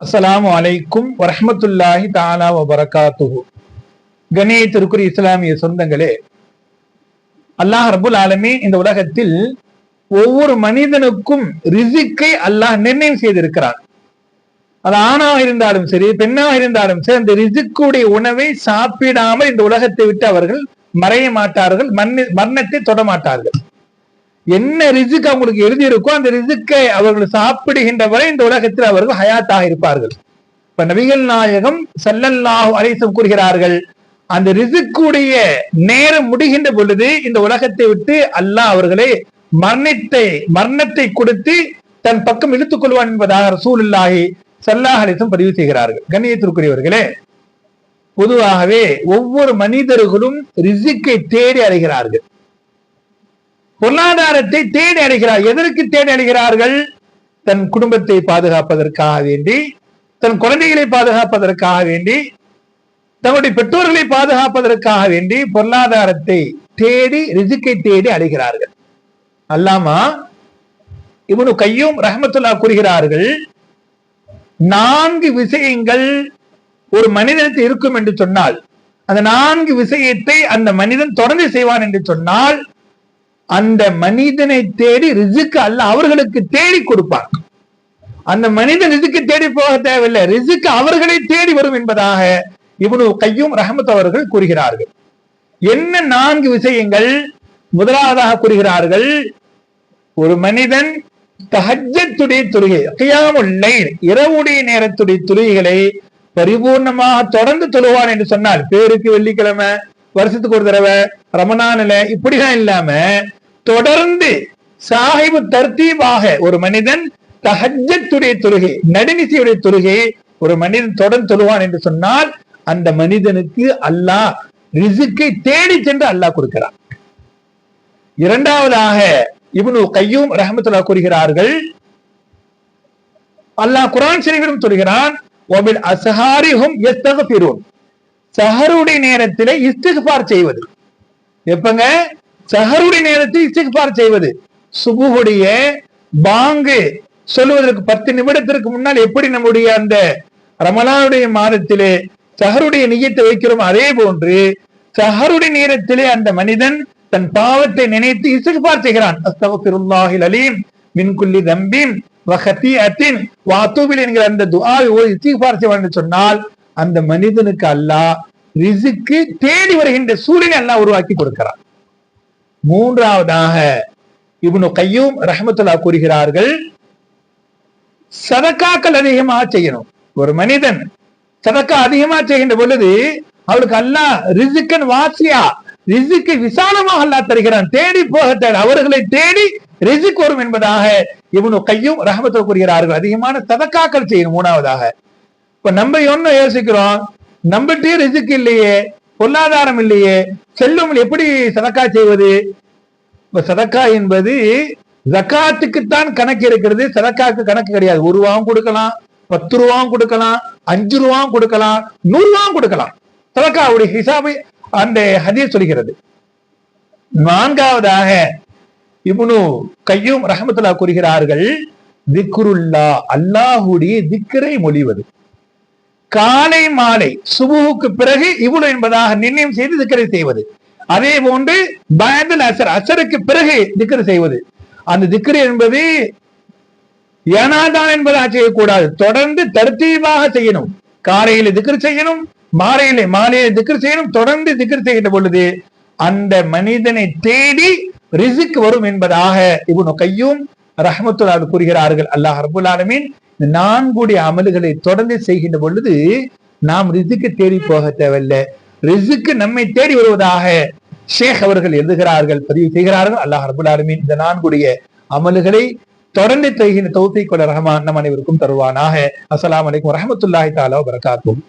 அஸ்லாம் வலைக்கும் வரஹ்மத்துல்லாஹி தாலா வபரகாத்துஹு. கணேயத்திற்குரிய இஸ்லாமிய சொந்தங்களே அல்லாஹ் ரபுல் ஆலமே இந்த உலகத்தில் ஒவ்வொரு மனிதனுக்கும் ரிசிக்கை அல்லாஹ் நிர்ணயம் செய்திருக்கிறான். அது ஆணாக இருந்தாலும் சரி பெண்ணாக இருந்தாலும் சரி அந்த ரிசிக்குடைய உணவை சாப்பிடாமல் இந்த உலகத்தை விட்டு அவர்கள் மறைய மாட்டார்கள் மரண- மரணத்தை தொட மாட்டார்கள். என்ன ரிசுக்கு அவங்களுக்கு எழுதியிருக்கோ அந்த ரிசுக்கை அவர்கள் சாப்பிடுகின்ற வரை இந்த உலகத்தில் அவர்கள் ஹயாத்தாக இருப்பார்கள். இப்ப நபிகள் நாயகம் ஸல்லல்லாஹு அலைஹி கூறுகிறார்கள் அந்த ரிசுக்குடைய நேரம் முடிகின்ற பொழுது இந்த உலகத்தை விட்டு அல்லாஹ் அவர்களை மரணத்தை மரணத்தை கொடுத்து தன் பக்கம் இழுத்துக் கொள்வான் என்பதாக ரசூலுல்லாஹி சல்லாஹ் அலைஹி பதிவு செய்கிறார்கள். கண்ணியத்திற்குரியவர்களே பொதுவாகவே ஒவ்வொரு மனிதர்களும் ரிசிக்கை தேடி அடைகிறார்கள் பொருளாதாரத்தை தேடி அடைகிறார் எதற்கு தேடி அடைகிறார்கள் தன் குடும்பத்தை பாதுகாப்பதற்காக வேண்டி தன் குழந்தைகளை பாதுகாப்பதற்காக வேண்டி தன்னுடைய பெற்றோர்களை பாதுகாப்பதற்காக வேண்டி பொருளாதாரத்தை தேடி ரிசுக்கை தேடி அடைகிறார்கள். அல்லாமா இவனு கையும் ரஹமத்துல்லா கூறுகிறார்கள் நான்கு விஷயங்கள் ஒரு மனிதனுக்கு இருக்கும் என்று சொன்னால் அந்த நான்கு விஷயத்தை அந்த மனிதன் தொடர்ந்து செய்வான் என்று சொன்னால் அந்த மனிதனை தேடி ரிசுக்கு அல்ல அவர்களுக்கு தேடி கொடுப்பார். அந்த மனிதன் ரிசுக்கு தேடி போக தேவையில்லை. ரிசுக்கு அவர்களை தேடி வரும் என்பதாக இவனு கையும் ரஹமத் அவர்கள் கூறுகிறார்கள். என்ன நான்கு விஷயங்கள் முதலாவதாக கூறுகிறார்கள்? ஒரு மனிதன் தஹஜத்துடைய தொழுகை கியாமுல் இரவுடைய நேரத்துடைய தொழுகைகளை பரிபூர்ணமாக தொடர்ந்து தொழுவான் என்று சொன்னால் பேருக்கு வெள்ளிக்கிழமை வருஷத்துக்கு ஒரு தடவை ரமணானில இப்படிதான் இல்லாம தொடர்ந்து சாஹிபு தர்த்தீபாக ஒரு மனிதன் தஹஜத்துடைய தொழுகை நடுநிசையுடைய தொழுகையை ஒரு மனிதன் தொடர்ந்து தொழுவான் என்று சொன்னால் அந்த மனிதனுக்கு அல்லாஹ் ரிசுக்கை தேடி சென்று அல்லாஹ் கொடுக்கிறான். இரண்டாவதாக இவனு கையும் ரஹமத்துல்லா கூறுகிறார்கள் அல்லாஹ் குரான் ஷரீஃபிலும் சொல்கிறான் ஒபில் எத்தக யஸ்தக்ஃபிரூன் சஹருடைய நேரத்திலே இஸ்திகார் செய்வது. எப்பங்க? சஹருடைய நேரத்தில் இஸ்திக்ஃபார் செய்வது. சுபுஹுடைய பாங்கு சொல்லுவதற்கு பத்து நிமிடத்திற்கு முன்னால் எப்படி நம்முடைய அந்த ரமலானுடைய மாதத்திலே சஹருடைய நியத்தை வைக்கிறோம் அதே போன்று சஹருடைய நேரத்திலே அந்த மனிதன் தன் பாவத்தை நினைத்து இஸ்திக்பார் செய்கிறான். அஸ்தக்ஃபிருல்லாஹில் அலீம் மின் தம்பின் வகத்தி அத்தின் வாத்தூபில் என்கிற அந்த துஆவை ஓதி இஸ்திக்பார் செய்வான் என்று சொன்னால் அந்த மனிதனுக்கு அல்லாஹ் ரிசுக்கு தேடி வருகின்ற சூழலை அல்லாஹ் உருவாக்கி கொடுக்கிறான். மூன்றாவதாக இவனு கையும் ரஹமத்துல்லா கூறுகிறார்கள் சதக்காக்கள் அதிகமாக செய்யணும். ஒரு மனிதன் சதக்கா அதிகமா செய்கின்ற பொழுது அவளுக்கு அல்லாஹ் ரிசுக்கன் வாசியா ரிசுக்கு விசாலமாக அல்லாஹ் தருகிறான். தேடி போக அவர்களை தேடி ரிசுக் வரும் என்பதாக இவனு கையும் ரஹமத்தில் கூறுகிறார்கள். அதிகமான சதக்காக்கள் செய்யணும் மூணாவதாக. இப்ப நம்ம ஒன்னும் யோசிக்கிறோம் நம்மகிட்டயே ரிசுக்கு இல்லையே பொருளாதாரம் இல்லையே. செல்லும் எப்படி சதக்கா செய்வது? இப்ப சதக்கா என்பது ஜக்காத்துக்குத்தான் கணக்கு இருக்கிறது. சதக்காக்கு கணக்கு கிடையாது. ஒரு ரூபாவும் கொடுக்கலாம் பத்து ரூபாவும் கொடுக்கலாம் அஞ்சு ரூபாவும் கொடுக்கலாம் நூறு ரூபாவும் கொடுக்கலாம். சதக்காவுடைய ஹிசாபை அந்த ஹதிய சொல்கிறது. நான்காவதாக இப்னு கையும் ரஹமத்துல்லா கூறுகிறார்கள் திக்ருல்லா. அல்லாஹுடைய திக்கரை மொழிவது. காலை மாலை சுபுவுக்கு பிறகு இவ்வளவு என்பதாக நிர்ணயம் செய்து திக்கரை செய்வது. அதே போன்று பயந்தல் அசர் அசருக்கு பிறகு திக்கரை செய்வது. அந்த திக்கரை என்பது ஏனாதான் என்பதாக செய்யக்கூடாது. தொடர்ந்து தர்த்தீவாக செய்யணும். காலையில திக்கர் செய்யணும் மாலையில மாலையில திக்கர் செய்யணும் தொடர்ந்து திக்கர் செய்கின்ற பொழுது அந்த மனிதனை தேடி ரிசுக்கு வரும் என்பதாக இவனு கையும் ரஹமத்துல்லா கூறுகிறார்கள் அல்லாஹ் ரபுல் ஆலமீன் இந்த நான்குடைய அமல்களை தொடர்ந்து செய்கின்ற பொழுது நாம் ரிசுக்கு தேடி போக தேவையில்லை. ரிசுக்கு நம்மை தேடி வருவதாக ஷேக் அவர்கள் எழுதுகிறார்கள் பதிவு செய்கிறார்கள். அல்லாஹ் ரபுல் ஆலமீன் இந்த நான்குடைய அமல்களை தொடர்ந்து செய்கின்ற தௌஃபீக் வல்ல ரஹ்மான் நம் அனைவருக்கும் தருவானாக. அஸ்லாம் வலைக்கம் வரஹ்மத்துல்லாஹி தாலா வபரகாத்துஹு.